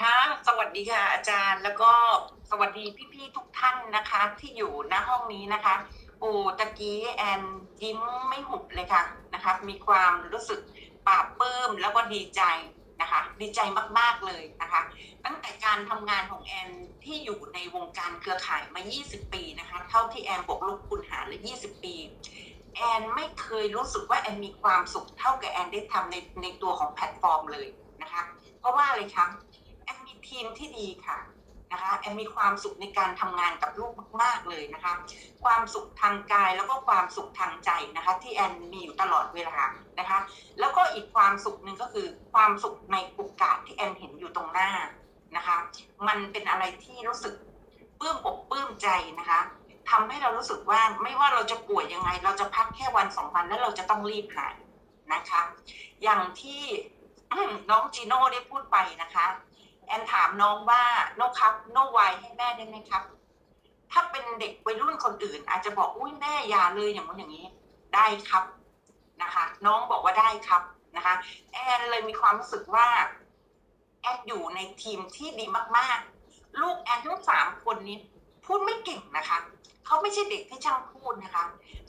ค่ะสวัสดีค่ะอาจารย์แล้วก็สวัสดีพี่ๆทุกท่านนะคะ ที่อยู่ณห้องนี้นะคะโอ้ตะกี้แอนยิ้มไม่หุบเลยค่ะนะคะมีความรู้สึกปลาบปลื้มแล้วก็ดีใจนะคะ ดีใจมากๆเลยนะคะ ตั้งแต่การทำงานของแอนที่อยู่ในวงการเครือข่ายมา 20 ปีนะคะ เท่าที่แอนบวกลบคูณหารเลย20 ปีแอนไม่เคยรู้สึกว่าแอนมีความสุขเท่ากับแอนได้ทำในในตัวของแพลตฟอร์มเลยนะคะ เพราะว่าอะไรคะ ทีมที่ดีค่ะนะคะแอนมีความสุขในการทำงานกับลูกมาก ๆเลยนะคะ ความสุขทางกายแล้วก็ความสุขทางใจนะคะ ที่แอนมีอยู่ตลอดเวลานะคะ แล้วก็อีกความสุขหนึ่งก็คือความสุขในโอกาสที่แอนเห็นอยู่ตรงหน้านะคะ มันเป็นอะไรที่รู้สึกปลื้มอกปลื้มใจนะคะทำให้เรารู้สึกว่าไม่ว่าเราจะป่วยยังไง เราจะพักแค่วันสองวันแล้วเราจะต้องรีบหายนะคะ อย่างที่น้องจีโน่ได้พูดไปนะคะ แอนถามน้องว่าโนครับโนไวให้แม่ได้ไหมครับ ถ้าเป็นเด็กวัยรุ่นคนอื่น อาจจะบอกอุ้ยแม่อย่าเลยอย่างนู้นอย่างนี้ได้ครับนะคะ น้องบอกว่าได้ครับนะคะ แอนเลยมีความรู้สึกว่าแอนอยู่ในทีมที่ดีมากๆ ลูกแอนทั้งสามคนนี้พูดไม่เก่งนะคะเขาไม่ใช่เด็กที่ช่างพูดนะคะ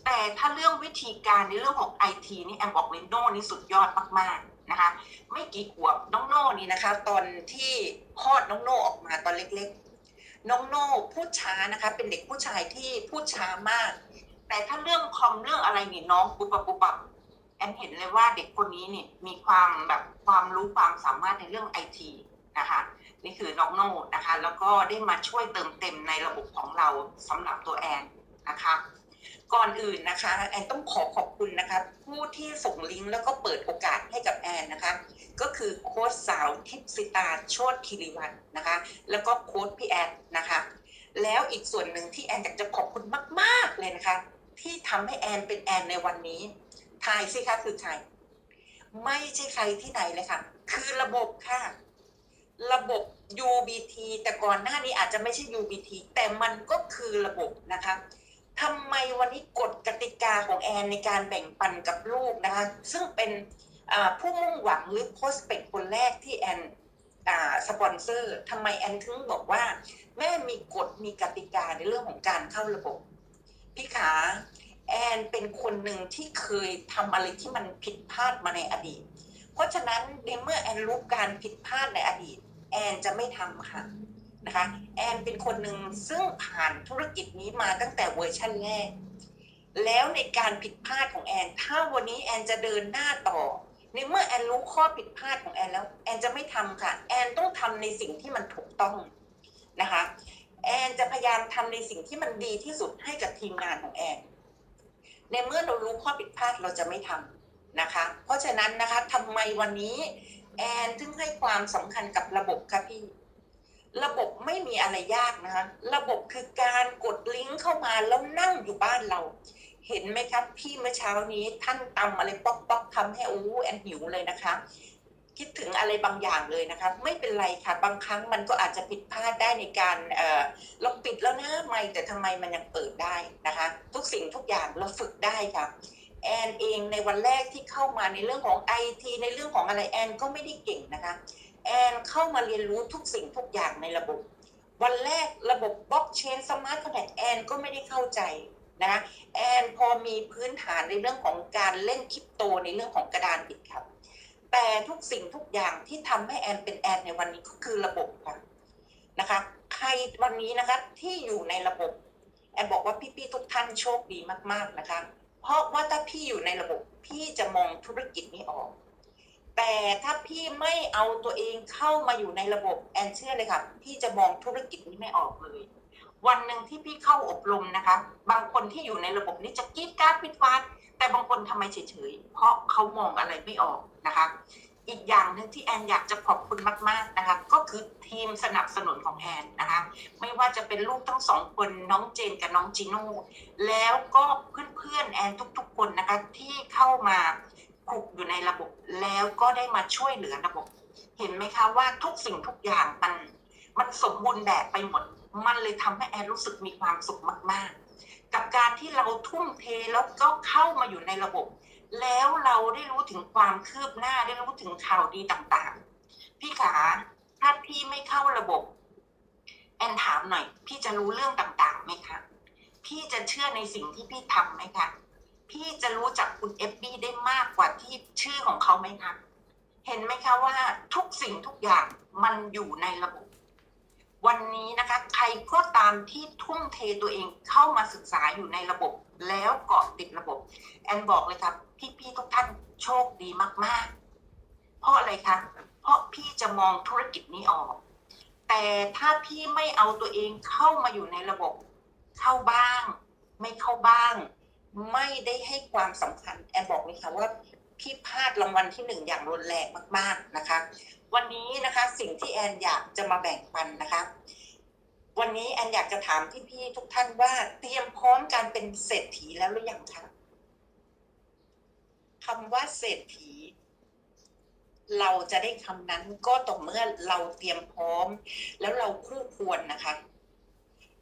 แต่ถ้าเรื่องวิธีการในเรื่องของไอทีนี่แอนบอกเลยโน่นี่สุดยอดมากๆ นะคะ ไม่กี่ขวบน้องโน่นี่นะคะ ตอนที่คลอดน้องโน่ออกมาตอนเล็กๆ น้องโน่พูดช้านะคะ เป็นเด็กผู้ชายที่พูดช้ามาก แต่ถ้าเรื่องคอมเรื่องอะไรนี่น้องปุ๊บปับปุ๊บปับแอนเห็นเลยว่าเด็กคนนี้นี่มีความแบบความรู้ความสามารถในเรื่องไอทีนะคะนี่คือน้องโน่นะคะ แล้วก็ได้มาช่วยเติมเต็มในระบบของเราสำหรับตัวแอนนะคะ ก่อนอื่นนะคะแอนต้องขอขอบคุณนะคะผู้ที่ส่งลิงก์แล้วก็เปิดโอกาสให้กับแอนนะคะ ก็คือโค้ชสาวทิพสิตาโชติคิริวันนะคะ แล้วก็โค้ชพี่แอนนะคะ แล้วอีกส่วนหนึ่งที่แอนอยากจะขอบคุณมาก ๆเลยนะคะ ที่ทำให้แอนเป็นแอนในวันนี้ทายสิคะคือใครไม่ใช่ใครที่ไหนเลยค่ะ คือระบบค่ะ ระบบ UBT แต่ก่อนหน้านี้อาจจะไม่ใช่ UBT แต่มันก็คือระบบนะคะ ทำไมวันนี้กฎกติกาของแอนในการแบ่งปันกับลูกนะคะ ซึ่งเป็นผู้มุ่งหวังหรือโพสเปกคนแรกที่แอนอสปอนเซอร์ทำไมแอนถึงบอกว่า แม่มีกฎมีกติกาในเรื่องของการเข้าระบบ พี่ขาแอนเป็นคนหนึ่งที่เคยทำอะไรที่มันผิดพลาดมาในอดีต เพราะฉะนั้นในเมื่อแอนรู้การผิดพลาดในอดีต แอนจะไม่ทำค่ะ นะคะแอนเป็นคนหนึ่งซึ่งผ่านธุรกิจนี้มาตั้งแต่เวอร์ชั่นแรกแล้วในการผิดพลาดของแอน ถ้าวันนี้แอนจะเดินหน้าต่อ ในเมื่อแอนรู้ข้อผิดพลาดของแอนแล้ว แอนจะไม่ทำค่ะ แอนต้องทำในสิ่งที่มันถูกต้องนะคะ แอนจะพยายามทำในสิ่งที่มันดีที่สุดให้กับทีมงานของแอน ในเมื่อเรารู้ข้อผิดพลาดเราจะไม่ทำนะคะ เพราะฉะนั้นนะคะทำไมวันนี้แอนถึงให้ความสำคัญกับระบบค่ะพี่ ระบบไม่มีอะไรยากนะคะระบบคือการกดลิงก์เข้ามาแล้วนั่งอยู่บ้านเรา เห็นไหมครับ พี่เมื่อเช้านี้ท่านตำอะไรป๊อกป๊อกทำให้โอ้แอนหิวเลยนะคะ คิดถึงอะไรบางอย่างเลยนะคะไม่เป็นไรค่ะ บางครั้งมันก็อาจจะผิดพลาดได้ในการเออเราปิดแล้วนะไม่แต่ทำไมมันยังเปิดได้นะคะ ทุกสิ่งทุกอย่างเราฝึกได้ค่ะแอนเองในวันแรกที่เข้ามาในเรื่องของไอทีในเรื่องของอะไรแอนก็ไม่ได้เก่งนะคะ แอนเข้ามาเรียนรู้ทุกสิ่งทุกอย่างในระบบ วันแรกระบบบล็อกเชนสมาร์ทคอนแทคแอนก็ไม่ได้เข้าใจนะแอนพอมีพื้นฐานในเรื่องของการเล่นคริปโตในเรื่องของกระดานบิตครับ แต่ทุกสิ่งทุกอย่างที่ทำให้แอนเป็นแอนในวันนี้ก็คือระบบค่ะนะคะ ใครวันนี้นะคะที่อยู่ในระบบ แอนบอกว่าพี่ๆทุกท่านโชคดีมากๆนะคะ เพราะว่าถ้าพี่อยู่ในระบบพี่จะมองธุรกิจนี้ออก แต่ถ้าพี่ไม่เอาตัวเองเข้ามาอยู่ในระบบแอนเชื่อเลยค่ะ พี่จะมองธุรกิจนี้ไม่ออกเลย วันหนึ่งที่พี่เข้าอบรมนะคะ บางคนที่อยู่ในระบบนี้จะกรีดการ์ดปิดฟาดแต่บางคนทำไมเฉยๆ เพราะเขามองอะไรไม่ออกนะคะ อีกอย่างหนึ่งที่แอนอยากจะขอบคุณมากๆนะคะ ก็คือทีมสนับสนุนของแอนนะคะ ไม่ว่าจะเป็นลูกทั้งสองคนน้องเจนกับน้องจีโน่แล้วก็เพื่อนๆแอนทุกๆคนนะคะที่เข้ามา คลุกอยู่ในระบบแล้วก็ได้มาช่วยเหลือระบบ เห็นไหมคะว่าทุกสิ่งทุกอย่างมันมันสมบูรณ์แบบไปหมด มันเลยทำให้แอนรู้สึกมีความสุขมาก ๆ กับการที่เราทุ่มเทแล้วก็เข้ามาอยู่ในระบบ แล้วเราได้รู้ถึงความคืบหน้าได้รู้ถึงข่าวดีต่างๆ พี่ขาถ้าพี่ไม่เข้าระบบ แอนถามหน่อย พี่จะรู้เรื่องต่างๆไหมคะ พี่จะเชื่อในสิ่งที่พี่ทำไหมคะ พี่จะรู้จักคุณเอฟบี้ได้มากกว่าที่ชื่อของเขาไหมคะเห็นไหมคะว่าทุกสิ่งทุกอย่างมันอยู่ในระบบ วันนี้นะคะใครก็ตามที่ทุ่มเทตัวเองเข้ามาศึกษาอยู่ในระบบ แล้วเกาะติดระบบ แอนบอกเลยครับพี่ๆทุกท่านโชคดีมากๆ เพราะอะไรคะเพราะพี่จะมองธุรกิจนี้ออก แต่ถ้าพี่ไม่เอาตัวเองเข้ามาอยู่ในระบบ เข้าบ้าง ไม่เข้าบ้าง ไม่ได้ให้ความสำคัญแอนบอกเลยค่ะว่าพี่พลาดรางวัลที่หนึ่งอย่างรุนแรงมาก ๆนะคะ วันนี้นะคะสิ่งที่แอนอยากจะมาแบ่งปันนะคะ วันนี้แอนอยากจะถามพี่ๆทุกท่านว่าเตรียมพร้อมการเป็นเศรษฐีแล้วหรือยังคะคำว่าเศรษฐี เราจะได้คำนั้นก็ต่อเมื่อเราเตรียมพร้อม แล้วเราคู่ควรนะคะ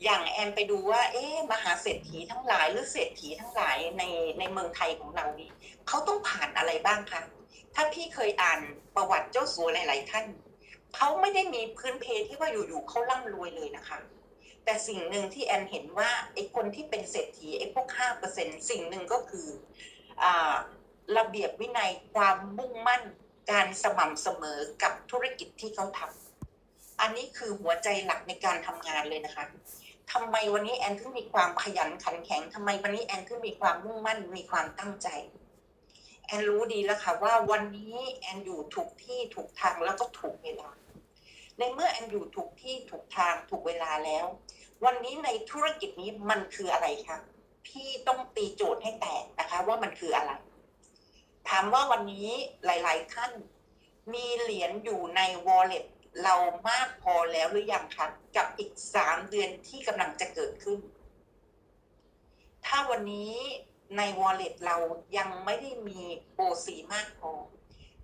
อย่างแอนไปดูว่า เอ๊มหาเศรษฐีทั้งหลายหรือเศรษฐีทั้งหลายในในเมืองไทยของเรานี่เขาต้องผ่านอะไรบ้างคะถ้าพี่เคยอ่านประวัติเจ้าสัวหลาย ๆ ท่านเขาไม่ได้มีพื้นเพที่ว่าอยู่ ๆเขาร่ำรวยเลยนะคะ แต่สิ่งหนึ่งที่แอนเห็นว่าไอ้คนที่เป็นเศรษฐีไอ้พวกห้าเปอร์เซ็นสิ่งหนึ่งก็คืออ่าระเบียบวินัยความมุ่งมั่นการสม่ำเสมอกับธุรกิจที่เขาทำอันนี้คือหัวใจหลักในการทำงานเลยนะคะ ทำไมวันนี้แอนถึงมีความขยันขันแข็งทำไมวันนี้แอนถึงมีความมุ่งมั่นมีความตั้งใจ แอนรู้ดีแล้วค่ะว่าวันนี้แอนอยู่ถูกที่ถูกทางแล้วก็ถูกเวลา ในเมื่อแอนอยู่ถูกที่ถูกทางถูกเวลาแล้ว วันนี้ในธุรกิจนี้มันคืออะไรคะพี่ต้องตีโจทย์ให้แตกนะคะ ว่ามันคืออะไร ถามว่าวันนี้หลาย ๆ ท่านมีเหรียญอยู่ใน wallet เรามากพอแล้วหรือยังคะกับอีกสามเดือนที่กำลังจะเกิดขึ้น ถ้าวันนี้ใน wallet เรายังไม่ได้มีโปรสีมากพอ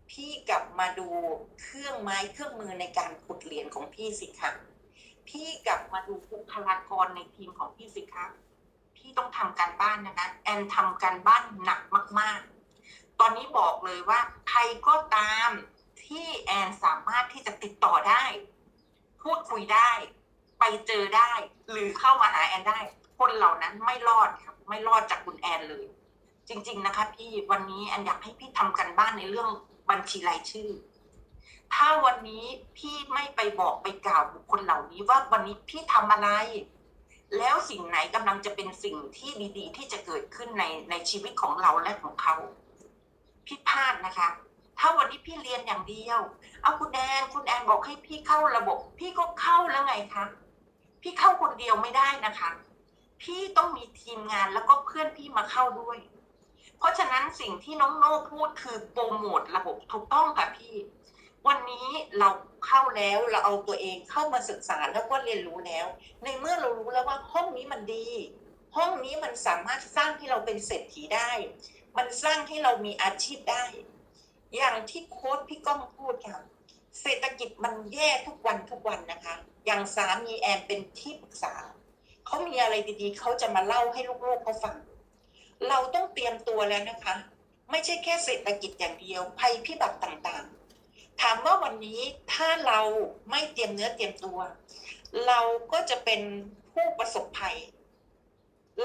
พี่กลับมาดูเครื่องไม้เครื่องมือในการขุดเหรียญของพี่สิคะพี่กลับมาดูบุคลากรในทีมของพี่สิคะพี่ต้องทำการบ้านนะคะแอนทำการบ้านหนักมาก ๆ ตอนนี้บอกเลยว่าใครก็ตาม ที่แอนสามารถที่จะติดต่อได้ พูดคุยได้ ไปเจอได้ หรือเข้ามาหาแอนได้ คนเหล่านั้นไม่รอดครับ ไม่รอดจากคุณแอนเลย จริง ๆ นะคะพี่วันนี้แอนอยากให้พี่ทำกันบ้านในเรื่องบัญชีรายชื่อ ถ้าวันนี้พี่ไม่ไปบอกไปกล่าวบุคคลเหล่านี้ว่าวันนี้พี่ทำอะไร แล้วสิ่งไหนกำลังจะเป็นสิ่งที่ดี ๆ ที่จะเกิดขึ้นในในชีวิตของเราและของเขาพี่พลาดนะคะ ถ้าวันนี้พี่เรียนอย่างเดียว เอาคุณแอนคุณแอนบอกให้พี่เข้าระบบ พี่ก็เข้าแล้วไงคะ พี่เข้าคนเดียวไม่ได้นะคะ พี่ต้องมีทีมงานแล้วก็เพื่อนพี่มาเข้าด้วย เพราะฉะนั้นสิ่งที่น้องโน่พูดคือโปรโมทระบบถูกต้องค่ะพี่ วันนี้เราเข้าแล้วเราเอาตัวเองเข้ามาศึกษาแล้วก็เรียนรู้แล้ว ในเมื่อเรารู้แล้วว่าห้องนี้มันดี ห้องนี้มันสามารถสร้างให้เราเป็นเศรษฐีได้ มันสร้างให้เรามีอาชีพได้ อย่างที่โค้ดพี่ก้องพูดค่ะ เศรษฐกิจมันแย่ทุกวันทุกวันนะคะ อย่างสามีแอนเป็นที่ปรึกษา เขามีอะไรดีๆ เขาจะมาเล่าให้ลูกๆเขาฟัง เราต้องเตรียมตัวแล้วนะคะ ไม่ใช่แค่เศรษฐกิจอย่างเดียว ภัยพิบัติต่างๆ ถามว่าวันนี้ถ้าเราไม่เตรียมเนื้อเตรียมตัว เราก็จะเป็นผู้ประสบภัย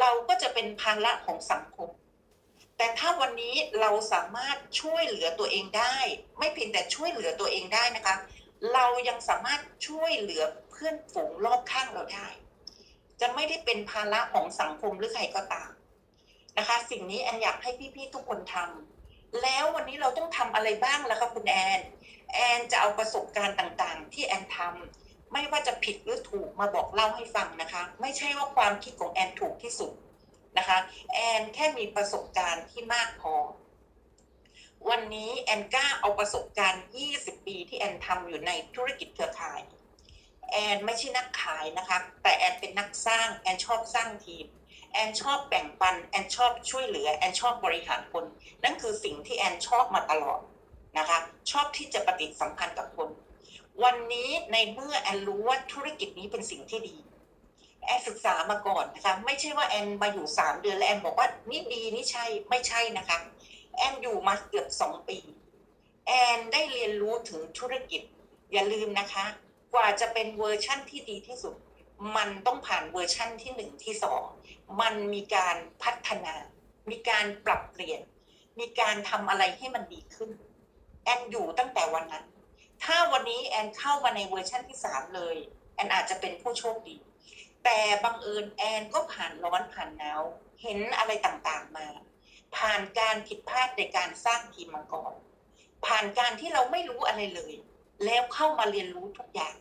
เราก็จะเป็นภาระของสังคม แต่ถ้าวันนี้เราสามารถช่วยเหลือตัวเองได้ ไม่เพียงแต่ช่วยเหลือตัวเองได้นะคะ เรายังสามารถช่วยเหลือเพื่อนฝูงรอบข้างเราได้ จะไม่ได้เป็นภาระของสังคมหรือใครก็ตามนะคะ สิ่งนี้แอนอยากให้พี่ๆทุกคนทำแล้ววันนี้เราต้องทำอะไรบ้างล่ะคะคุณแอนแอนจะเอาประสบการณ์ต่างๆ ที่แอนทำไม่ว่าจะผิดหรือถูกมาบอกเล่าให้ฟังนะคะ ไม่ใช่ว่าความคิดของแอนถูกที่สุด นะคะแอนแค่มีประสบการณ์ที่มากพอ วันนี้แอนกล้าเอาประสบการณ์ 20 ปีที่แอนทำอยู่ในธุรกิจเครือข่าย แอนไม่ใช่นักขายนะคะแต่แอนเป็นนักสร้างแอนชอบสร้างทีมแอนชอบแบ่งปันแอนชอบช่วยเหลือแอนชอบบริหารคน นั่นคือสิ่งที่แอนชอบมาตลอดนะคะชอบที่จะปฏิสัมพันธ์กับคน วันนี้ในเมื่อแอนรู้ว่าธุรกิจนี้เป็นสิ่งที่ดี แอนศึกษามาก่อนนะคะไม่ใช่ว่าแอนมาอยู่สามเดือนแล้วแอนบอกว่านี่ดีนี่ใช่ไม่ใช่นะคะแอนอยู่มาเกือบสองปี แอนได้เรียนรู้ถึงธุรกิจ อย่าลืมนะคะ กว่าจะเป็นเวอร์ชั่นที่ดีที่สุด มันต้องผ่านเวอร์ชั่นที่หนึ่งที่สองมันมีการพัฒนา มีการปรับเปลี่ยน มีการทำอะไรให้มันดีขึ้น แอนอยู่ตั้งแต่วันนั้น ถ้าวันนี้แอนเข้ามาในเวอร์ชั่นที่สามเลย แอนอาจจะเป็นผู้โชคดี แต่บังเอิญแอนก็ผ่านร้อนผ่านหนาวเห็นอะไรต่างๆมา ผ่านการผิดพลาดในการสร้างทีมมังกรผ่านการที่เราไม่รู้อะไรเลย แล้วเข้ามาเรียนรู้ทุกอย่าง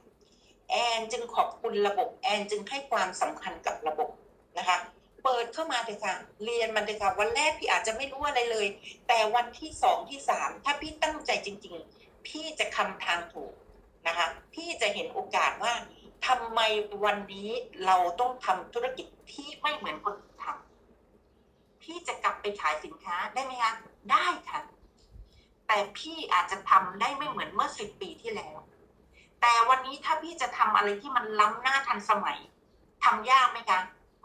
แอนจึงขอบคุณระบบแอนจึงให้ความสำคัญกับระบบนะคะเปิดเข้ามาเลยค่ะ เรียนมันเลยค่ะ วันแรกพี่อาจจะไม่รู้อะไรเลย แต่วันที่สองที่สามถ้าพี่ตั้งใจจริง ๆ พี่จะคำทางถูกนะคะ พี่จะเห็นโอกาสว่า ทำไมวันนี้เราต้องทำธุรกิจที่ไม่เหมือนคนอื่นทำพี่จะกลับไปขายสินค้าได้ไหมคะได้ค่ะ แต่พี่อาจจะทำได้ไม่เหมือนเมื่อสิบปีที่แล้ว แต่วันนี้ถ้าพี่จะทำอะไรที่มันล้ำหน้าทันสมัยทำยากไหมคะ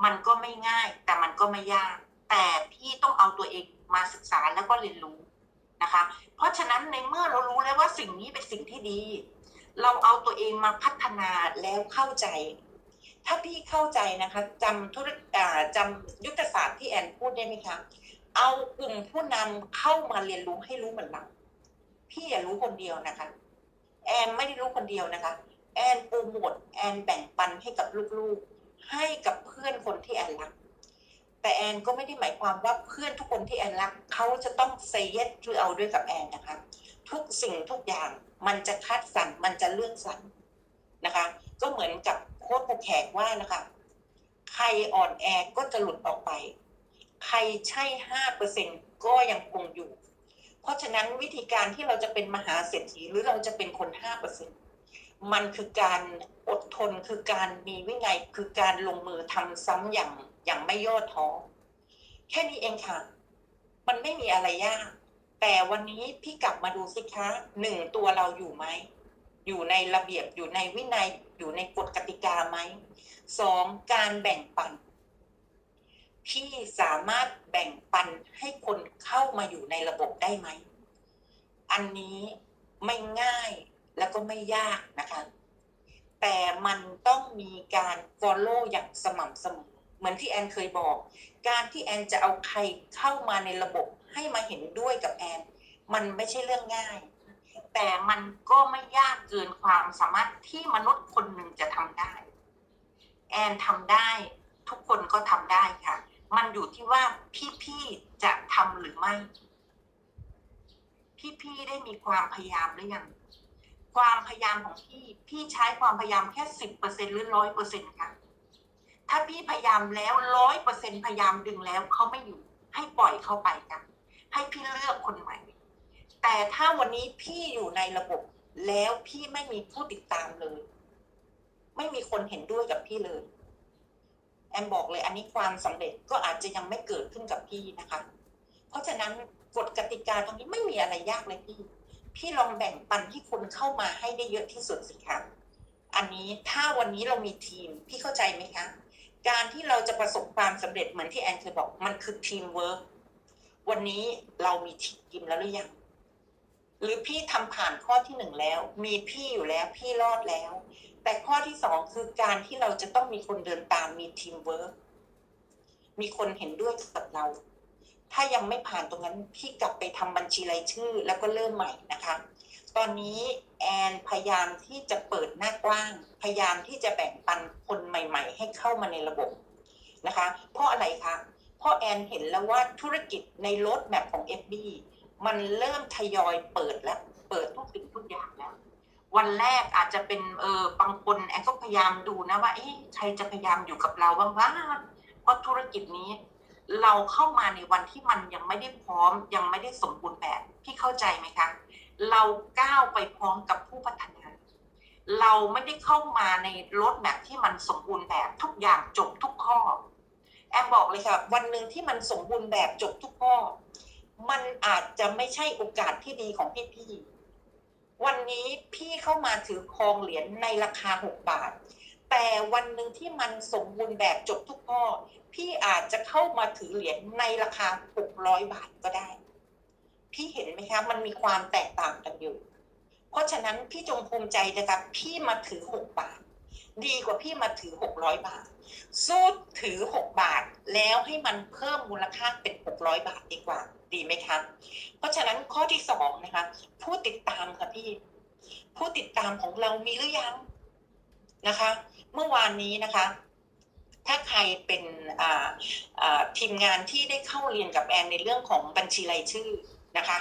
มันก็ไม่ง่าย แต่มันก็ไม่ยาก แต่พี่ต้องเอาตัวเองมาศึกษาแล้วก็เรียนรู้นะคะ เพราะฉะนั้นในเมื่อเรารู้แล้วว่าสิ่งนี้เป็นสิ่งที่ดี เราเอาตัวเองมาพัฒนาแล้วเข้าใจ ถ้าพี่เข้าใจนะคะจำธุรอ่าจำยุทธศาสตร์ที่แอนพูดได้ไหมคะเอากลุ่มผู้นำเข้ามาเรียนรู้ให้รู้เหมือนเราพี่อย่ารู้คนเดียวนะคะ แอนไม่ได้รู้คนเดียวนะคะ แอนโปรโมทแอนแบ่งปันให้กับลูกๆ ให้กับเพื่อนคนที่แอนรัก แต่แอนก็ไม่ได้หมายความว่าเพื่อนทุกคนที่แอนรักเขาจะต้องเซเยสหรือเอาด้วยกับแอนนะคะ ทุกสิ่งทุกอย่าง มันจะคัดสรรมันจะเลือกสรรนะคะ ก็เหมือนกับโค้ชภูแขกว่านะคะ ใครอ่อนแอก็จะหลุดออกไป ใครใช่ห้าเปอร์เซ็นก็ยังคงอยู่ เพราะฉะนั้นวิธีการที่เราจะเป็นมหาเศรษฐีหรือเราจะเป็นคนห้าเปอร์เซ็นมันคือการอดทนคือการมีวินัยคือการลงมือทำซ้ำอย่างอย่างไม่ย่อท้อแค่นี้เองค่ะ มันไม่มีอะไรยาก แต่วันนี้พี่กลับมาดูสิคะหนึ่งตัวเราอยู่ไหม อยู่ในระเบียบอยู่ในวินัยอยู่ในกฎกติกาไหมสองการแบ่งปัน พี่สามารถแบ่งปันให้คนเข้ามาอยู่ในระบบได้ไหม อันนี้ไม่ง่ายแล้วก็ไม่ยากนะคะ แต่มันต้องมีการ follow อย่างสม่ำเสมอ เหมือนที่แอนเคยบอก การที่แอนจะเอาใครเข้ามาในระบบ ให้มาเห็นด้วยกับแอน มันไม่ใช่เรื่องง่าย แต่มันก็ไม่ยากเกินความสามารถที่มนุษย์คนหนึ่งจะทำได้ แอนทำได้ทุกคนก็ทำได้ค่ะ มันอยู่ที่ว่าพี่ๆจะทำหรือไม่ พี่ๆได้มีความพยายามหรือยังความพยายามของพี่ พี่ใช้ความพยายามแค่สิบเปอร์เซ็นหรือร้อยเปอร์เซ็นค่ะ ถ้าพี่พยายามแล้วร้อยเปอร์เซ็นพยายามดึงแล้วเขาไม่อยู่ ให้ปล่อยเขาไปกัน ให้พี่เลือกคนใหม่ แต่ถ้าวันนี้พี่อยู่ในระบบแล้วพี่ไม่มีผู้ติดตามเลย ไม่มีคนเห็นด้วยกับพี่เลย แอมบอกเลยอันนี้ความสำเร็จก็อาจจะยังไม่เกิดขึ้นกับพี่นะคะ เพราะฉะนั้นกฎกติกาตรงนี้ไม่มีอะไรยากเลยพี่ พี่ลองแบ่งปันที่คนเข้ามาให้ได้เยอะที่สุดสิคะอันนี้ถ้าวันนี้เรามีทีมพี่เข้าใจไหมคะ การที่เราจะประสบความสำเร็จเหมือนที่แอนเคยบอกมันคือทีมเวิร์ก วันนี้เรามีทีมแล้วหรือยัง หรือพี่ทำผ่านข้อที่หนึ่งแล้ว มีพี่อยู่แล้วพี่รอดแล้ว แต่ข้อที่สองคือการที่เราจะต้องมีคนเดินตามมีทีมเวิร์กมีคนเห็นด้วยกับเรา ถ้ายังไม่ผ่านตรงนั้นพี่กลับไปทำบัญชีรายชื่อ แล้วก็เริ่มใหม่นะคะ ตอนนี้แอนพยายามที่จะเปิดหน้ากว้าง พยายามที่จะแบ่งปันคนใหม่ ๆ ให้เข้ามาในระบบนะคะ เพราะอะไรคะ พราะแอนเห็นแล้วว่าธุรกิจในรถแมพของ FB มันเริ่มทยอยเปิดแล้ว เปิดทุกสิ่งทุกอย่างแล้ว วันแรกอาจจะเป็นเออบางคนแอนก็พยายามดูนะว่าเอ๊ะใครจะพยายามอยู่กับเราบ้างวะเพราะธุรกิจนี้ เราเข้ามาในวันที่มันยังไม่ได้พร้อม ยังไม่ได้สมบูรณ์แบบพี่เข้าใจไหมคะ เราก้าวไปพร้อมกับผู้พัฒนาเราไม่ได้เข้ามาในรถแบบที่มันสมบูรณ์แบบทุกอย่างจบทุกข้อ แอมบอกเลยค่ะ วันหนึ่งที่มันสมบูรณ์แบบจบทุกข้อ มันอาจจะไม่ใช่โอกาสที่ดีของพี่ๆวันนี้พี่เข้ามาถือครองเหรียญในราคา6บาท แต่วันหนึ่งที่มันสมบูรณ์แบบจบทุกข้อ พี่อาจจะเข้ามาถือเหรียญในราคา600บาทก็ได้ พี่เห็นไหมคะ มันมีความแตกต่างกันอยู่ เพราะฉะนั้นพี่จงภูมิใจนะคะพี่มาถือ6บาท ดีกว่าพี่มาถือหกร้อยบาท สู้ถือหกบาทแล้วให้มันเพิ่มมูลค่าเป็นหกร้อยบาทดีกว่า ดีไหมครับเพราะฉะนั้นข้อที่สองนะคะ ผู้ติดตามค่ะพี่ ผู้ติดตามของเรามีหรือยังนะคะ เมื่อวานนี้นะคะ ถ้าใครเป็นอ่าอ่าทีมงานที่ได้เข้าเรียนกับแอนในเรื่องของบัญชีรายชื่อนะคะ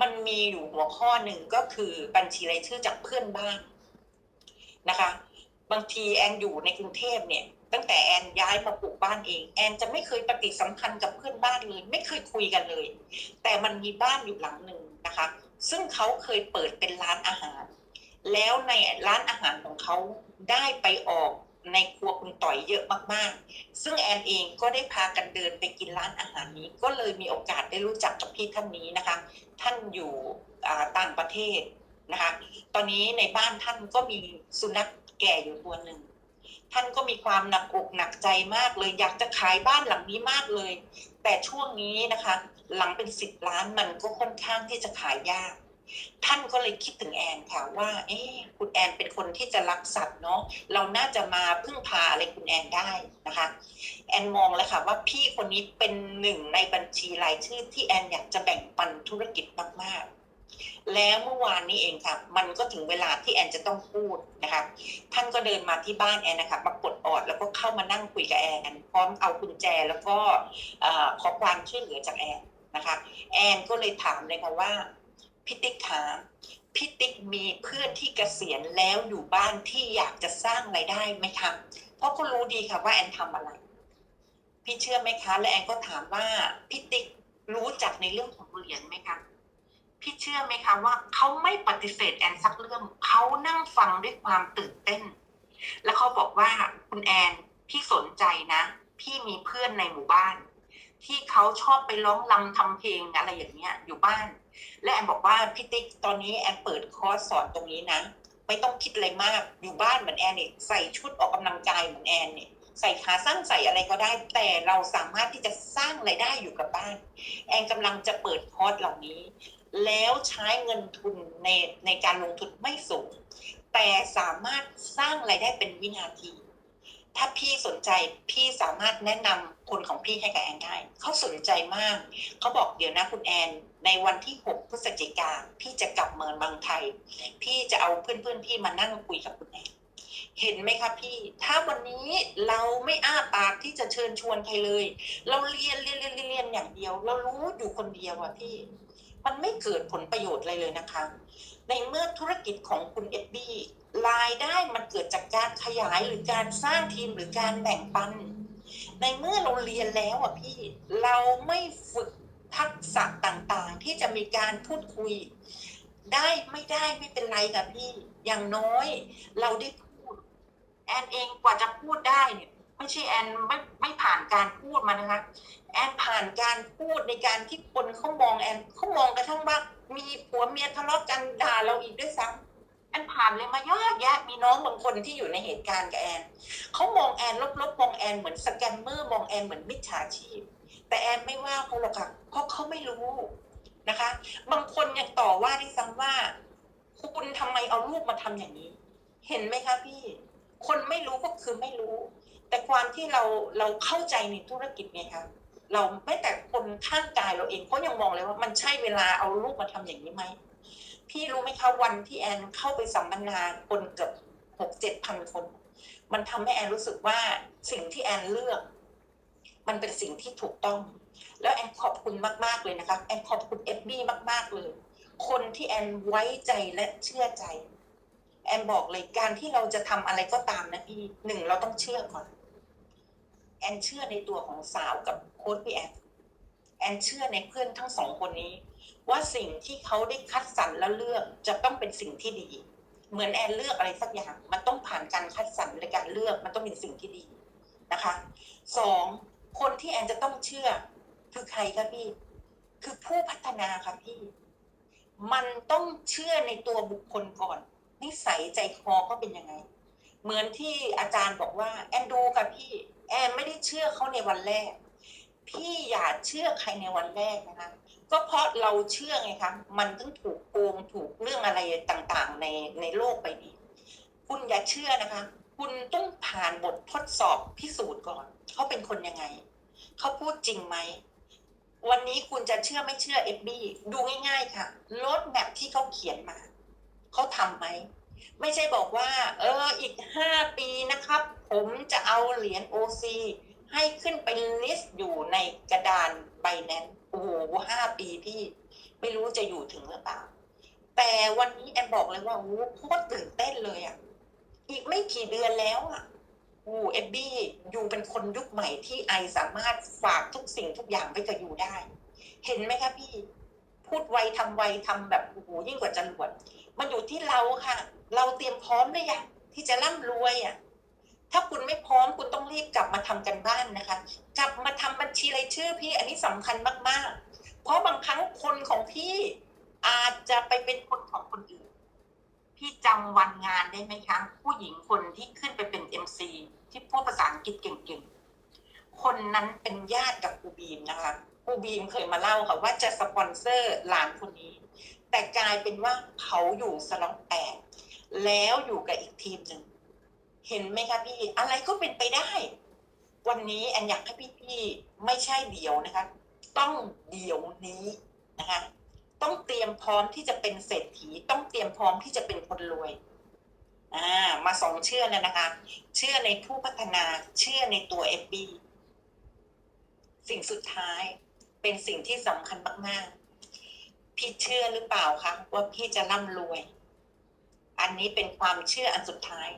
มันมีอยู่หัวข้อหนึ่งก็คือบัญชีรายชื่อจากเพื่อนบ้านนะคะ บางทีแอนอยู่ในกรุงเทพเนี่ย ตั้งแต่แอนย้ายมาปลูกบ้านเอง แอนจะไม่เคยปฏิสัมพันธ์กับเพื่อนบ้านเลย ไม่เคยคุยกันเลย แต่มันมีบ้านอยู่หลังหนึ่งนะคะ ซึ่งเขาเคยเปิดเป็นร้านอาหาร แล้วในร้านอาหารของเขาได้ไปออกในครัวคุณต่อยเยอะมากๆ ซึ่งแอนเองก็ได้พากันเดินไปกินร้านอาหารนี้ ก็เลยมีโอกาสได้รู้จักกับพี่ท่านนี้นะคะ ท่านอยู่ต่างประเทศนะคะ ตอนนี้ในบ้านท่านก็มีสุนัข แก่อยู่ตัวหนึ่ง ท่านก็มีความหนักอกหนักใจมากเลย อยากจะขายบ้านหลังนี้มากเลย แต่ช่วงนี้นะคะ หลังเป็นสิบล้านมันก็ค่อนข้างที่จะขายยาก ท่านก็เลยคิดถึงแอนค่ะว่า เอ๊คุณแอนเป็นคนที่จะรักสัตว์เนาะเราน่าจะมาพึ่งพาอะไรคุณแอนได้นะคะ แอนมองแล้วค่ะว่าพี่คนนี้เป็นหนึ่งในบัญชีรายชื่อที่แอนอยากจะแบ่งปันธุรกิจมากๆ แล้วเมื่อวานนี้เองค่ะ มันก็ถึงเวลาที่แอนจะต้องพูดนะคะท่านก็เดินมาที่บ้านแอนนะคะมากดออดแล้วก็เข้ามานั่งคุยกับแอนพร้อมเอากุญแจแล้วก็ขอความช่วยเหลือจากแอนนะคะ แอนก็เลยถามเลยค่ะว่าพี่ติ๊กคะพี่ติ๊กมีเพื่อนที่เกษียณแล้วอยู่บ้านที่อยากจะสร้างรายได้ไหมคะเพราะก็รู้ดีค่ะว่าแอนทำอะไร พี่เชื่อไหมคะ และแอนก็ถามว่าพี่ติ๊กรู้จักในเรื่องของเหรียญไหมคะ พี่เชื่อไหมคะว่าเขาไม่ปฏิเสธแอนสักเรื่องเขานั่งฟังด้วยความตื่นเต้น แล้วเขาบอกว่าคุณแอนพี่สนใจนะ พี่มีเพื่อนในหมู่บ้าน ที่เขาชอบไปร้องรำทำเพลงอะไรอย่างเงี้ยอยู่บ้าน และแอนบอกว่าพี่ติ๊กตอนนี้แอนเปิดคอร์สสอนตรงนี้นะ ไม่ต้องคิดอะไรมากอยู่บ้านเหมือนแอนเนี่ยใส่ชุดออกกำลังกายเหมือนแอนเนี่ยใส่ขาสั้นใส่อะไรก็ได้ แต่เราสามารถที่จะสร้างไรายได้อยู่กับบ้าน แอนกำลังจะเปิดคอร์สเหล่านี้ แล้วใช้เงินทุนในในการลงทุนไม่สูง แต่สามารถสร้างไรายได้เป็นวินาที ถ้าพี่สนใจพี่สามารถแนะนำคนของพี่ให้กับแอนได้เขาสนใจมาก เขาบอกเดี๋ยวนะคุณแอนในวันที่ 6 พฤศจิกาพี่จะกลับเมืองบางไทย พี่จะเอาเพื่อนๆพี่มานั่งคุยกับคุณแอนเห็นไหมคะพี่ ถ้าวันนี้เราไม่อ้าปากที่จะเชิญชวนใครเลย เราเรียนเรียนเรียนเรียนเรียนอย่างเดียว เรารู้อยู่คนเดียวอะพี่ มันไม่เกิดผลประโยชน์อะไรเลยนะคะ ในเมื่อธุรกิจของคุณเอ็ดดี้รายได้มันเกิดจากการขยายหรือการสร้างทีมหรือการแบ่งปัน ในเมื่อเราเรียนแล้วอะพี่เราไม่ฝึกทักษะต่างๆ ที่จะมีการพูดคุย ได้ไม่ได้ไม่เป็นไรค่ะพี่ อย่างน้อยเราได้พูด แอนเองกว่าจะพูดได้เนี่ยไม่ใช่แอนไม่ไม่ผ่านการพูดมานะคะ แอนผ่านการพูดในการที่คนเขามองแอนเขามองกระทั่งว่ามีผัวเมียทะเลาะกันด่าเราอีกด้วยซ้ำแอนผ่านเลยมาเยอะแยะมีน้องบางคนที่อยู่ในเหตุการณ์กับแอนเขามองแอนลบๆมองแอนเหมือนสแกมเมอร์มองแอนเหมือนมิจฉาชีพ แต่แอนไม่ว่าเขาหรอกค่ะเพราะเขาไม่รู้นะคะ บางคนยังต่อว่าด้วยซ้ำว่า คุณทำไมเอาลูกมาทำอย่างนี้ เห็นไหมคะพี่ คนไม่รู้ก็คือไม่รู้ แต่ความที่เราเราเข้าใจในธุรกิจไงคะ เราไม่แต่คนข้างกายเราเองเขายังมองเลยว่ามันใช่เวลาเอาลูกมาทำอย่างนี้ไหมพี่รู้ไหมคะวันที่แอนเข้าไปสัมมนาคนเกือบหกเจ็ดพันคน มันทำให้แอนรู้สึกว่าสิ่งที่แอนเลือก มันเป็นสิ่งที่ถูกต้อง แล้วแอนขอบคุณมาก ๆเลยนะคะแอนขอบคุณเอฟบี้มาก ๆเลย คนที่แอนไว้ใจและเชื่อใจ แอนบอกเลยการที่เราจะทำอะไรก็ตามนะพี่หนึ่งเราต้องเชื่อก่อน แอนเชื่อในตัวของสาวกับโค้ชพี่แอนแอนเชื่อในเพื่อนทั้งสองคนนี้ ว่าสิ่งที่เขาได้คัดสรรและเลือกจะต้องเป็นสิ่งที่ดี เหมือนแอนเลือกอะไรสักอย่าง มันต้องผ่านการคัดสรรในการเลือกมันต้องเป็นสิ่งที่ดีนะคะสองคนที่แอนจะต้องเชื่อคือใครคะพี่ คือผู้พัฒนาค่ะพี่ มันต้องเชื่อในตัวบุคคลก่อน นิสัยใจคอเขาเป็นยังไง เหมือนที่อาจารย์บอกว่า แอนดูกับพี่ แอนไม่ได้เชื่อเขาในวันแรก พี่อย่าเชื่อใครในวันแรกนะคะก็เพราะเราเชื่อไงคะมันต้องถูกโกงถูกเรื่องอะไรต่างๆ ในในโลกไปนี้คุณอย่าเชื่อนะคะ คุณต้องผ่านบททดสอบพิสูจน์ก่อนเขาเป็นคนยังไงเขาพูดจริงไหมวันนี้คุณจะเชื่อไม่เชื่อเอฟบีดูง่ายๆค่ะรถแมพที่เขาเขียนมา เขาทำไหม ไม่ใช่บอกว่า เอออีกห้าปีนะครับ ผมจะเอาเหรียญโอซีให้ขึ้นไปลิสต์อยู่ในกระดานใบแนนโอ้โหห้าปีพี่ไม่รู้จะอยู่ถึงหรือเปล่า แต่วันนี้แอนบอกเลยว่าโอ้โหโคตรตื่นเต้นเลยอะ อีกไม่กี่เดือนแล้วอะโอ้เอบบี้อยู่เป็นคนยุคใหม่ที่ไอสามารถฝากทุกสิ่งทุกอย่างไว้กับยูได้ เห็นไหมคะพี่ พูดไวทำไวทำแบบโอ้โหยิ่งกว่าจรวดมันอยู่ที่เราค่ะ เราเตรียมพร้อมหรือยังที่จะร่ำรวยอะถ้าคุณไม่พร้อมคุณต้องรีบกลับมาทำกันบ้านนะคะ กลับมาทำบัญชีรายชื่อพี่อันนี้สำคัญมากๆ เพราะบางครั้งคนของพี่อาจจะไปเป็นคนของคนอื่น พี่จำวันงานได้ไหมคะ ผู้หญิงคนที่ขึ้นไปเป็น MC ที่พูดภาษาอังกฤษเก่งๆ คนนั้นเป็นญาติกับครูบีมนะคะครูบีมเคยมาเล่าค่ะว่าจะสปอนเซอร์หลานคนนี้ แต่กลายเป็นว่าเขาอยู่สล็อตแปด แล้วอยู่กับอีกทีมหนึ่งเห็นไหมคะพี่อะไรก็เป็นไปได้ วันนี้แอนอยากให้พี่ๆไม่ใช่เดียวนะคะ ต้องเดี๋ยวนี้นะคะ ต้องเตรียมพร้อมที่จะเป็นเศรษฐี ต้องเตรียมพร้อมที่จะเป็นคนรวยอ่ามาสองเชื่อแล้วนะคะ เชื่อในผู้พัฒนาเชื่อในตัวเอฟบีสิ่งสุดท้ายเป็นสิ่งที่สำคัญมากๆ พี่เชื่อหรือเปล่าคะว่าพี่จะร่ำรวย อันนี้เป็นความเชื่ออันสุดท้าย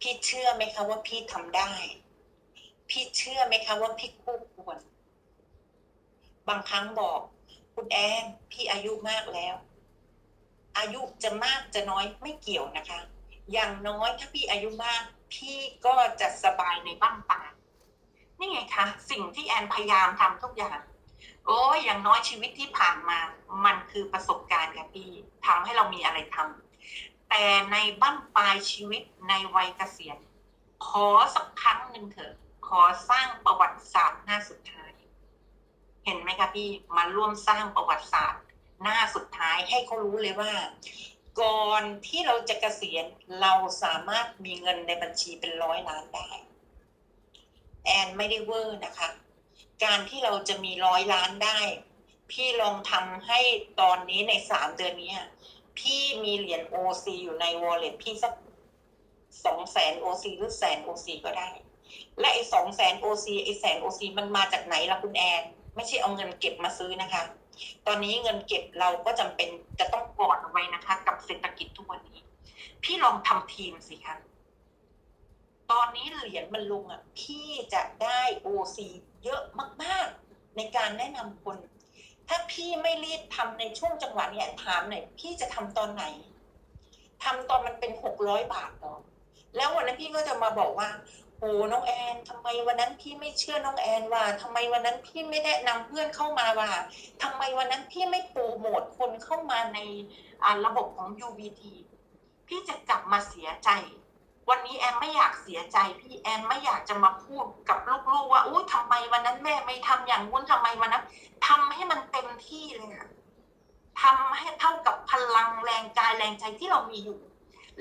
พี่เชื่อไหมคะว่าพี่ทำได้ พี่เชื่อไหมคะว่าพี่คู่ควร บางครั้งบอก คุณแอนพี่อายุมากแล้ว อายุจะมากจะน้อยไม่เกี่ยวนะคะ อย่างน้อยถ้าพี่อายุมาก พี่ก็จะสบายในบ้านปลายนี่ไงคะสิ่งที่แอนพยายามทำทุกอย่างโอ้ยอย่างน้อยชีวิตที่ผ่านมา มันคือประสบการณ์ค่ะพี่ทำให้เรามีอะไรทำ แต่ในบ้านปลายชีวิตในวัยเกษียณขอสักครั้งหนึ่งเถอะ ขอสร้างประวัติศาสตร์หน้าสุดท้าย เห็นไหมคะพี่มาร่วมสร้างประวัติศาสตร์หน้าสุดท้ายให้เขารู้เลยว่า ก่อนที่เราจะเกษียณเราสามารถมีเงินในบัญชีเป็นร้อยล้านได้ แอนไม่ได้เวอร์นะคะ การที่เราจะมีร้อยล้านได้ พี่ลองทำให้ตอนนี้ในสามเดือนนี้ พี่มีเหรียญ OC อยู่ใน wallet พี่สักสองแสน OC หรือแสน OC ก็ได้ และไอ้สองแสน OC ไอ้แสน OC มันมาจากไหนล่ะคุณแอน ไม่ใช่เอาเงินเก็บมาซื้อนะคะ ตอนนี้เงินเก็บเราก็จำเป็นจะต้องกอดเอาไว้นะคะ กับเศรษฐกิจทุกวันนี้ พี่ลองทำทีมสิคะตอนนี้เหรียญมันลงอะ พี่จะได้โอซีเยอะมาก ๆ ในการแนะนำคน ถ้าพี่ไม่รีบทำในช่วงจังหวะเนี้ยถามหน่อยพี่จะทำตอนไหนทำตอนมันเป็นหกร้อยบาทหรอแล้ววันนั้นพี่ก็จะมาบอกว่าโอ้น้องแอนทำไมวันนั้นพี่ไม่เชื่อน้องแอนว่าทำไมวันนั้นพี่ไม่แนะนำเพื่อนเข้ามาว่าทำไมวันนั้นพี่ไม่โปรโมทคนเข้ามาในระบบของ UBT พี่จะกลับมาเสียใจ วันนี้แอมไม่อยากเสียใจพี่แอมไม่อยากจะมาพูดกับลูกๆว่าอู้ทำไมวันนั้นแม่ไม่ทำอย่างงู้นทำไมวันนั้นทำให้มันเต็มที่เลยค่ะทำให้เท่ากับพลังแรงกายแรงใจที่เรามีอยู่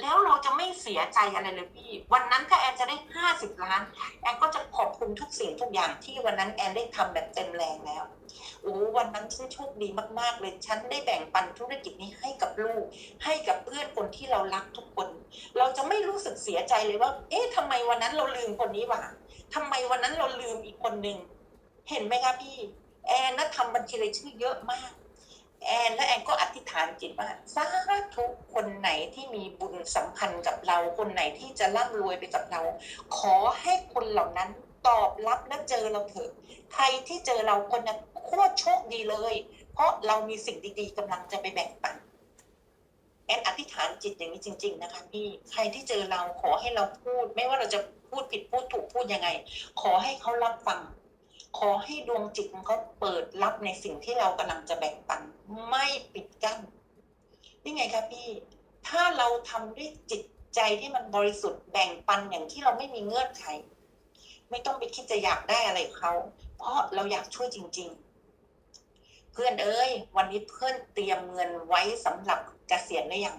แล้วเราจะไม่เสียใจอะไรเลยพี่ วันนั้นถ้าแอนจะได้ห้าสิบล้าน แอนก็จะขอบคุณทุกสิ่งทุกอย่างที่วันนั้นแอนได้ทำแบบเต็มแรงแล้ว โอ้วันนั้นฉันโชคดีมากๆเลย ฉันได้แบ่งปันธุรกิจนี้ให้กับลูก ให้กับเพื่อนคนที่เรารักทุกคน เราจะไม่รู้สึกเสียใจเลยว่า เอ๊ะทำไมวันนั้นเราลืมคนนี้วะทำไมวันนั้นเราลืมอีกคนหนึ่งเห็นไหมคะพี่ แอนนะทำบัญชีรายชื่อเยอะมาก แอนและแอนก็อธิษฐานจิตว่าสาธุคนไหนที่มีบุญสัมพันธ์กับเรา คนไหนที่จะร่ำรวยไปกับเรา ขอให้คนเหล่านั้นตอบรับและเจอเราเถอะใครที่เจอเราคนนั้นโคตรโชคดีเลย เพราะเรามีสิ่งดีๆกำลังจะไปแบ่งปันแอนอธิษฐานจิตอย่างนี้จริง ๆ นะคะพี่ใครที่เจอเราขอให้เราพูด ไม่ว่าเราจะพูดผิดพูดถูกพูดยังไง ขอให้เขารับฟัง ขอให้ดวงจิตของเขาเปิดรับในสิ่งที่เรากำลังจะแบ่งปัน ไม่ปิดกั้นนี่ไงคะพี่ ถ้าเราทำด้วยจิตใจที่มันบริสุทธิ์แบ่งปันอย่างที่เราไม่มีเงื่อนไข ไม่ต้องไปคิดจะอยากได้อะไรเขา เพราะเราอยากช่วยจริง ๆ เพื่อนเอ้ย วันนี้เพื่อนเตรียมเงินไว้สำหรับเกษียณหรือยัง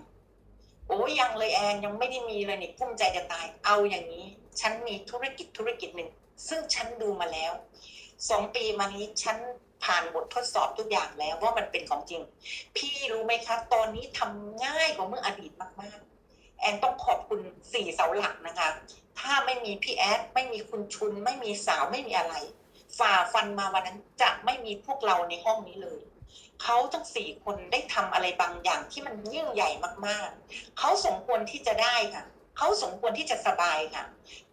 โอ้ยยังเลยแอนยังไม่ได้มีเลยนี่กุ้มใจจะตายเอาอย่างนี้ ฉันมีธุรกิจธุรกิจหนึ่ง ซึ่งฉันดูมาแล้ว สองปีมานี้ฉันผ่านบททดสอบทุกอย่างแล้วว่ามันเป็นของจริง พี่รู้ไหมคะตอนนี้ทำง่ายกว่าเมื่ออดีตมากๆ แอนต้องขอบคุณสี่เสาหลักนะคะ ถ้าไม่มีพี่แอดไม่มีคุณชุน ไม่มีสาวไม่มีอะไร ฝ่าฟันมาวันนั้นจะไม่มีพวกเราในห้องนี้เลยเขาทั้งสี่คนได้ทำอะไรบางอย่างที่มันยิ่งใหญ่มากๆ เขาสมควรที่จะได้ค่ะ เขาสมควรที่จะสบายค่ะ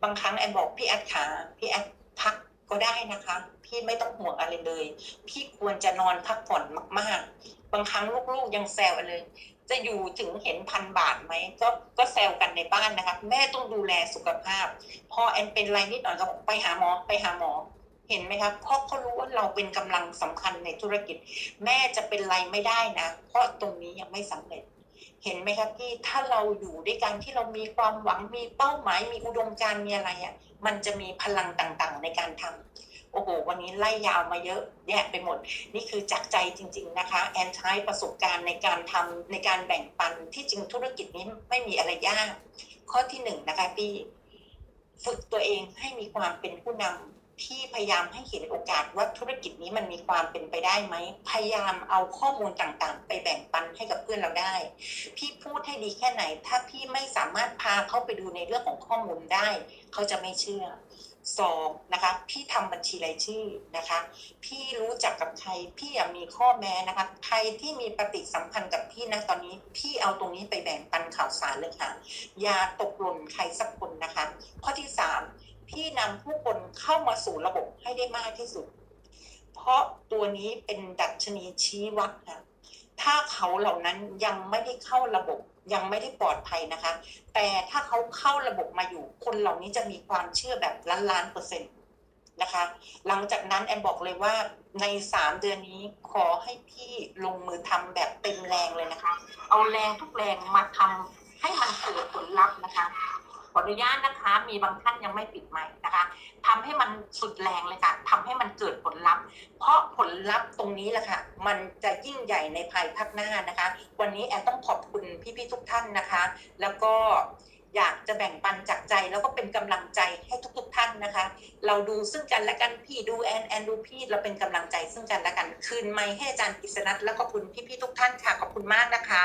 บางครั้งแอนบอกพี่แอดขาพี่แอดพัก ก็ได้นะคะ พี่ไม่ต้องห่วงอะไรเลย พี่ควรจะนอนพักผ่อนมาก ๆ บางครั้งลูกๆยังแซวเลย จะอยู่ถึงเห็นพันบาทไหมก็ก็แซวกันในบ้านนะคะ แม่ต้องดูแลสุขภาพ พอแอนเป็นไรนิดหน่อยก็ไปหาหมอไปหาหมอ เห็นไหมครับเพราะเขารู้ว่าเราเป็นกำลังสำคัญในธุรกิจ แม่จะเป็นไรไม่ได้นะ เพราะตรงนี้ยังไม่สำเร็จ เห็นไหมครับพี่ถ้าเราอยู่ด้วยกันที่เรามีความหวังมีเป้าหมาย มีอุดมการณ์มีอะไรอะมันจะมีพลังต่างๆ ในการทำโอ้โหวันนี้ไล่ยาวมาเยอะแยะไปหมด นี่คือจากใจจริง ๆนะคะ แอนใช้ประสบการณ์ในการทำในการแบ่งปันที่จริงธุรกิจนี้ไม่มีอะไรยาก ข้อที่หนึ่งนะคะพี่ ฝึกตัวเองให้มีความเป็นผู้นำ พี่พยายามให้เห็นโอกาสว่าธุรกิจนี้มันมีความเป็นไปได้ไหม พยายามเอาข้อมูลต่างๆ ไปแบ่งปันให้กับเพื่อนเราได้ พี่พูดให้ดีแค่ไหน ถ้าพี่ไม่สามารถพาเขาไปดูในเรื่องของข้อมูลได้ เขาจะไม่เชื่อสองนะคะพี่ทำบัญชีรายชื่อนะคะ พี่รู้จักกับใครพี่อยากมีข้อแม้นะคะ ใครที่มีปฏิสัมพันธ์กับพี่นะตอนนี้ พี่เอาตรงนี้ไปแบ่งปันข่าวสารเลยค่ะ อย่าตกหล่นใครสักคนนะคะ ข้อที่สาม พี่นำผู้คนเข้ามาสู่ระบบให้ได้มากที่สุด เพราะตัวนี้เป็นดัชนีชี้วัดค่ะถ้าเขาเหล่านั้นยังไม่ได้เข้าระบบยังไม่ได้ปลอดภัยนะคะ แต่ถ้าเขาเข้าระบบมาอยู่ คนเหล่านี้จะมีความเชื่อแบบล้านล้านเปอร์เซ็นต์นะคะ หลังจากนั้นแอนบอกเลยว่าในสามเดือนนี้ขอให้พี่ลงมือทำแบบเต็มแรงเลยนะคะ เอาแรงทุกแรงมาทำให้มันเกิดผลลัพธ์นะคะ ออนุญาตนะคะ มีบางท่านยังไม่ปิดใหม่นะคะทำให้มันสุดแรงเลยค่ะทำให้มันเกิดผลลัพธ์ เพราะผลลัพธ์ตรงนี้แหละค่ะ มันจะยิ่งใหญ่ในภายภาคหน้านะคะ วันนี้แอนต้องขอบคุณพี่ๆทุกท่านนะคะ แล้วก็อยากจะแบ่งปันจากใจแล้วก็เป็นกำลังใจให้ทุก ๆ ท่านนะคะ เราดูซึ่งกันและกันพี่ดูแอนแอนดูพี่เราเป็นกำลังใจซึ่งกันและกัน คืนไมค์ให้อาจารย์กฤษณัทแล้วก็คุณพี่ๆทุกท่านค่ะขอบคุณมากนะคะ